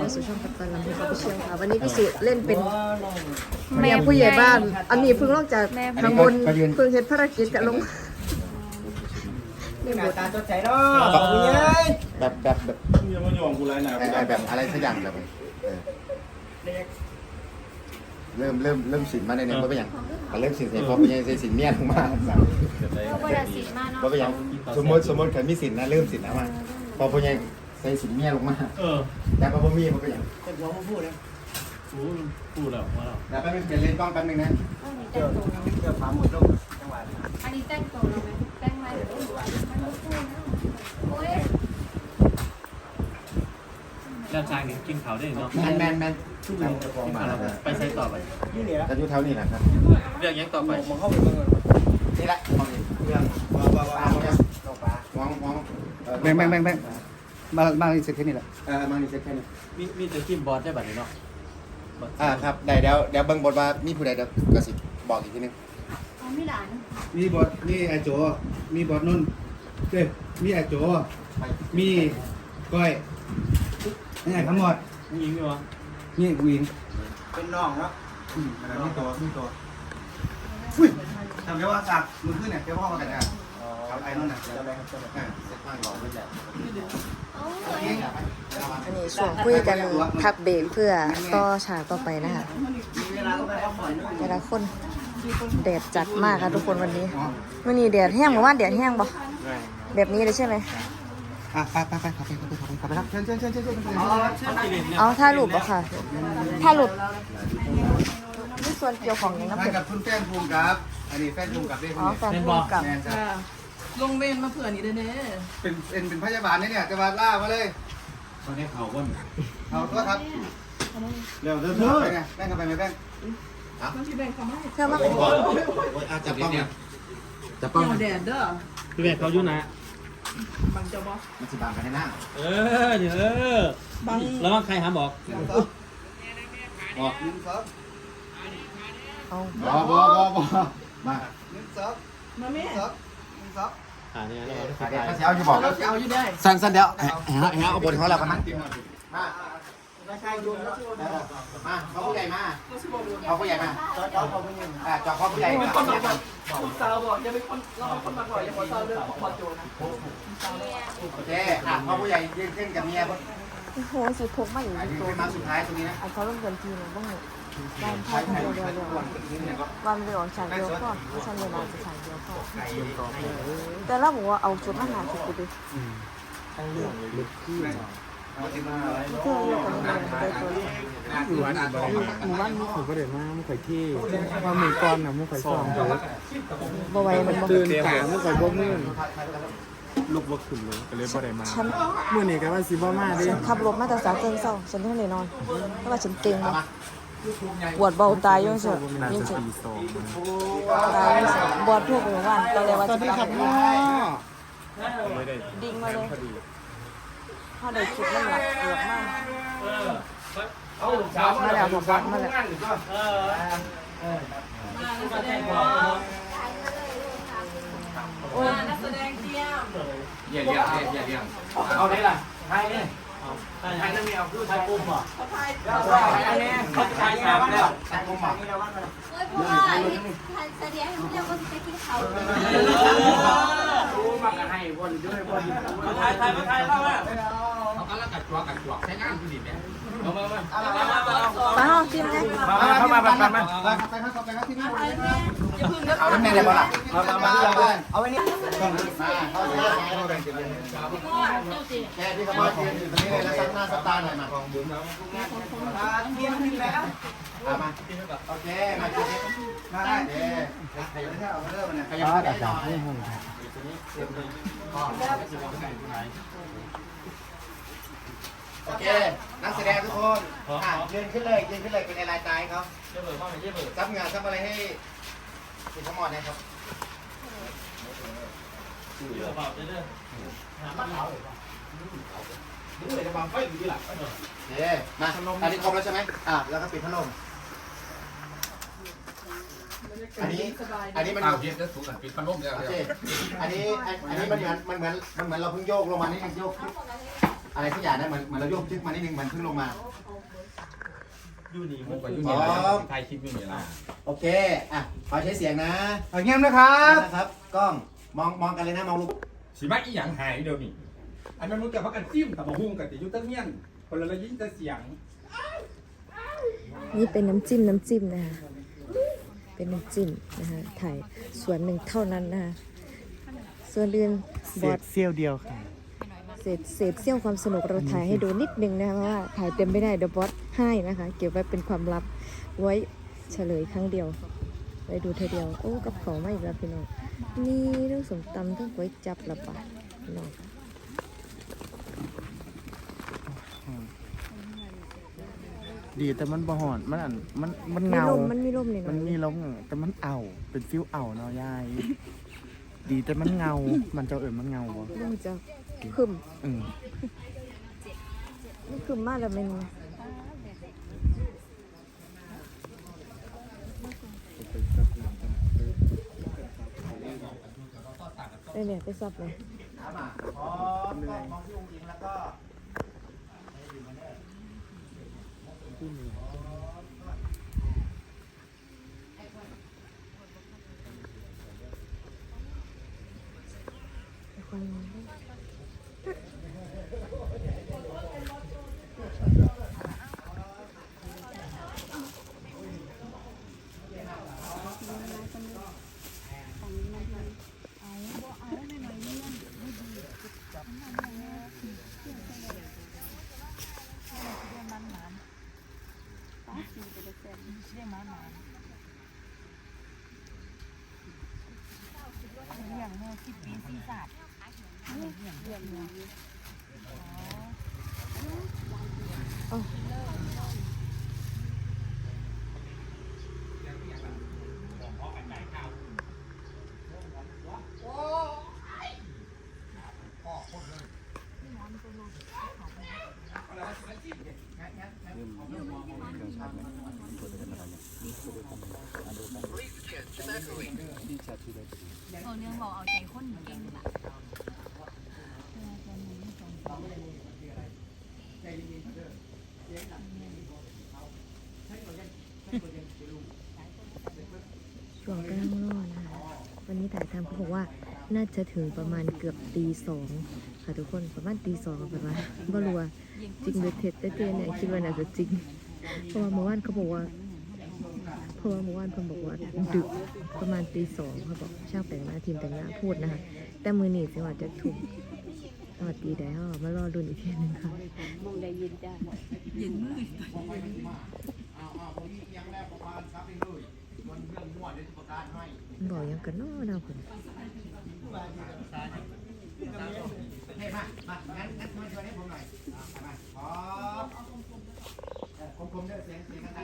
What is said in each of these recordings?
เข้าสู่ช่องกัปตันลำพูนออฟฟิเชียลค่ะ วันนี้พี่สุเล่นเป็นเมียผู้ใหญ่บ้าน อันนี้เพิ่งลงจากทางบนเพิ่งเฮ็ดภารกิจกับลงนี่หบน้าทตาสดใสเนาะขอบคุณเย้ยแบบแบบแบบอย่ามาโยงกูไรหนาไอ้ไอ้แบบอะไรสักอย่างแบบเออเริ่มเริ่มเริ่มสินมาในนี้เพราะเป็นอย่างก็เริ่มสินใส่พอเป็นยังใส่สินเมียลงมาเราก็จะสิมาเนาะเพราะเป็นอย่างสมมติสมมติเคยมีสินนะเริ่มสินนะมาพอเป็นยัง ใส่สินเมียลงมา เออแต่พอบ่มีเพราะเป็นอย่างเป็นหัวมาพูดเลยกูพูดแล้วว่าแล้วแล้วแป๊บนึงเปลี่ยนเลนส์กล้องแป๊บนึงนะเจ้าเจ้าผาหมดลงจังหวะอันนี้แต่งตัวเราไหมแต่งไว้มันไม่พูดนะโอ้ยแล้วชายนี่กินเขาได้เนาะแมนแมนแมนกินเขาแล้วไปใช้ต่อไปนี่เนี่ยอายุเท่านี้แหละครับเรื่องยังต่อไปมองเข้าไปเบิ่งนี่แหละมองนี่เรื่องว้าวว้าวว้าวลงปลามองมองแบ่งแบ่งแบ่งแบ่ง มามาอีกสักแค่นี้แหละเออมองนี่เซ็ตแค่นี้มีมีแต่กินบอสได้บัดนี้เนาะอ่าครับได้เดี๋ยวเดี๋ยวเบิ่งบทว่ามีผู้ใดเดี๋ยวก็สิบอกอีกทีนึงเอาไม่หลานมีบอสมีไอโจมีบอสนุ่นเอ้ยมีไอโจมีก้อยนี่ไงทั้งหมดมียิงด้วยวะนี่วินเป็นน้องเนาะอืมอะไรนี่ตัวนี่ตัวอุ้ยทำได้ว่าสักมือขึ้นเนี่ยเจ้าพ่อมากันเนี่ย ครับไอ้นั่นน่ะจะไปครับจะไปอ่าเซ็ตข้างบอกไว้แล้วโอ้ยอันนี้ช่วงคุยกันพักเบรกเพื่อต่อฉากต่อไปนะคะมีเวลาก็ไปพักผ่อนด้วยแต่ละคนแดดจัดมากค่ะทุกคนวันนี้วันนี้แดดแห้งบอกว่าแดดแห้งปะแบบนี้เลยใช่ไหมอะไปไปไปขับไปขับไปขับไปขับไปครับเชิญเชิญเชิญเชิญเชิญเชิญอ๋อเอาถ่ายรูปปะค่ะถ่ายรูปนี่ส่วนเกี่ยวของยังน้ำไปเผ็ดกับคุณแฟนภูมิครับ อันนี้แฟนภูมิกับได้คอ๋นอนี้แฟนพูดกับ แมนจ้ะ ลงเวรมาเผื่อนี้เด้อเด้อเป็นเป็นเป็นพยาบาลเนี่ยเนี่ยจะมาล่ามาเลยตอนนี้เขาว่าเอาตัวครับเร็วเร็วเธเร็วอไงแบ่งกันไปไหมแบ่งต้องพี่แบงค์เขามาให้เธอมาเป็นอาจับป้องเนี่ยจับเป้องกี่ยวแดดเด้อพี่แม่เขายุ่นะบังเจ้าบ่มันสิบางกันในหน้าเออเดี๋ยวเออบังแล้วว่าใครหาบอกหนึ่งสองหนึ่งสองเอาบอบอบอบอมาหนึ่งสองมาแม่หนึ่งสองหนึ่งสอง หาเนี่ยแล้วเดี๋ยวเขาจะเอาที่บอกเราจะเอาอยู่ได้สั้นสั้นเดี๋ยวแหะแหะแหะเอาบทเขาแล้วกันนะมาไม่ใช่ยุ่งแล้วมาเขาผู้ใหญ่มาเราสิบอกเขาผู้ใหญ่มาจอดจอดเขาไม่ยิงอ่าจอเขาผู้ใหญ่เป็นมาคนแบบคุณสาวบอกอย่าเป็นคนเราเป็นคนมาบ่อยอย่าบอกเศร้าเรื่องของพอโจนะโอเคอะเขาผู้ใหญ่ยืนขึ้นกับเมียคนโอ้โหสิพกมาอยู่อะในยืนตัวขึ้นมาสุดท้ายตรงนี้นะอันเขาลงกันทีนึงบ้างไหม บ้านพ่อใช้คนใช้เดียวเดียวใช้เดียวตันเนี่ยวันไปออกฉากเดียวก็ไม่ใช่เวลาจะฉากเดียวก็แต่เราบอกว่าเอาชุดมาหาชุดกูดิเธออยู่กับมันได้ตัวเดียวหมู่บ้านหมู่บ้านมุกข่อยก็เดินมากมุกข่อยที่ว่ามือก้อนนะมุกข่อยซ้อมเถอะบ่ไหวมันตื่นสายมุกข่อยบ่มื่นลูกบ่ขึ้นเลยก็เลยบ่ได้มาฉันมื้อนี้ก็ว่าสิบ่มาด้ขับรถมาแต่สาเกินเศร้าฉันที่ไม่ได้นอนเพราะว่าฉันเก่งมา ปวดเบาตายยังเฉยน่ายังจะเฉยตีสองตายยังเฉยบอดพวกหมู่บ้านตอนแรกว่าสวัจะสดีกลับครับพ่อดิ่งมาเลยถ้าได้คิดนั่นหลักเกือบมากเอาสาวมาแล้วผมบักมาแล้วมานักแสดงบ่โอ้ยมานักแสดงเที่ยวอย่าเลี้ยงอย่าเลี้ยงเอาไหนล่ะใครเนี่ย ใครนั่นมีเอาผู้ชายปุ่มอะเขาพายเขาชายสามแล้วแต่ผมบอกนี่แล้วว่าโอ้ยพ่อทันแสดงให้เจ้าก็จะกินเขารู้มากันให้วนด้วยวนมาถ่ายถ่ายมาถ่ายเข้ามาเขากำลังกัดตัวกัดตัวใช้งานผู้ดีเนี่ยมามามามามามามาเอาทีมไงเข้ามามามามาไปครับไปครับไปครับที่นี่อย่าพึ่งนะ เอาแม่เลยบ่ล่ะมามามาเอาไว้เอาไว้นี่ต้องมาเขาจะเข้าสิแค่ที่เขามาเตียืนอยู่ตรงนี้เลยแล้วซับหน้าซับตาหน่อยมาของบุ๋มแล้วเทียมขึ้นแล้วเอามาโอเคมาจุดนี้มาได้โอเคขยับเท้าเอาเริ่มเนี่ยขยับไปหน่อยโอเค นักแสดงทุกคนอะยืนขึ้นเลยยืนขึ้นเลยเป็นลายตายเขาเจ้าเบิร์ดพ่อไม่เจ้าเบิร์ดซับเงื่อซับอะไรให้ คุณทั้งหมดนะครับเจ้าเบาเจ้าเด้อโอเคมาอันนี้ครบแล้วใช่ไหมอะแล้วก็ปิดพัดลมอันนี้อันนี้มันเอาเย็นแล้วสูงกันปิดพัดลมแล้วโอเคอันนี้อันอันนี้มันเหมือนมันเหมือนมันเหมือนเราเพิ่งโยกลงมานี่โยกอะไรสักอย่างนะเหมือนเหมือนเราโยกชึกมานิดนึงมันเพิ่งลงมา อยู่นี่มันก็อยู่นี่แหละถ่ายคลิปอยู่นี่แหละโอเค อะ ขอใช้เสียงนะเอาเงียบนะครับนะครับ กล้อง มองมองกันเลยนะ มองลูกสิมาอีหยังหายเดี๋ยวนี้อันนั้นมันกับพักกันจิ้มกับมาหุ้งกับติยุตั้งเงี้ยนคนละละยิ่งแต่เสียง นี่เป็นน้ำจิ้มน้ำจิ้มนะคะเป็นน้ำจิ้มนะคะถ่ายส่วนหนึ่งเท่านั้นนะคะส่วนอื่นบอดเซี่ยวเดียวค่ะ เศษเศษเสี้ยวความสนุกเราถ่ายให้ดูนิดนึงนะคะเพราะว่าถ่ายเต็มไม่ได้เดอะบอสให้นะคะ เก็บไว้เป็นความลับไว้เฉลยครั้งเดียว ไว้ดูเธอเดียว โอ้กับเขามาอีกแล้วพี่น้องนี่ทั้งสมตำทั้งก๋วยจับละปะพี่น้องดีแต่มันบ่หอนมันอันมันมันมีเงาลมมันมีลมเลยมันเนาะมีลมแต่มันเอาเป็นฟิวเอาเนาะยาย ดีแต่มันเงา มันจะเอิ่นมันเงาบ่ลมจะ ขึ้นอืมนี่ขึ้นมากแล้วมันได้เนี่ยไปซับเลยถามอะ เร้อมกล้ยงมองที่องค์หญิงแล้วก็ เอาเรื่องบอกเอาใจคนเก่งล่ะช่วงกลางรอนะคะวันนี้ถ่ายทำเขาบอกว่าน่าจะถึงประมาณเกือบตีสองค่ะทุกคนประมาณตีสองประมาณบ่รู้ว่าจริงหรือเท็จแต่เจเนี่ยคิดว่าน่าจะจริงเพราะว่าเมื่อวานเขาบอกว่า เพราะว่าเมื่อวานเพิ่นบอกว่าดึกประมาณตีสองเขาบอกช่างแต่งหน้าทีมแต่งหน้าพูดนะคะ แต่มือหนีสิว่าจะถูกตอนตีได้เขามารอรุ่นอีกทีหนึงค่ะมองได้ยินจ้าเยงแล้วประมาณครับไปเลยวันเรื่องมั่วเดี๋ยวจะประกบอกยังกันเนาะดาวผมโอเคมามางั้นงั้นมาช่วยให้ผมหน่อยมาพร้อมเออคมๆเด้อเสียงเสียงกันได้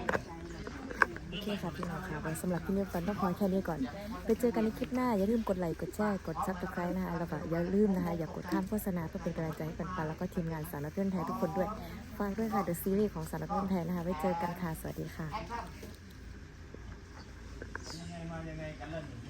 โอเคค่ะพี่น้องค่ะไว้สำหรับพี่นิวฟันต้องขอแค่นี้ก่อน ไปเจอกันในคลิปหน้า อย่าลืมกดไลค์กดแชร์กดซับสไครต์นะคะแล้วก็อย่าลืมนะคะ อย่ากดข้ามโฆษณาเพื่อเป็นกำลังใจให้ปันปันแล้วก็ทีมงานสารพัดเพื่อนไทยทุกคนด้วยฝากด้วยค่ะเดอะซีรีส์ของสารพัดเพื่อนไทยนะคะไว้เจอกันค่ะสวัสดีค่ะยังไงมายังไงกันเล่น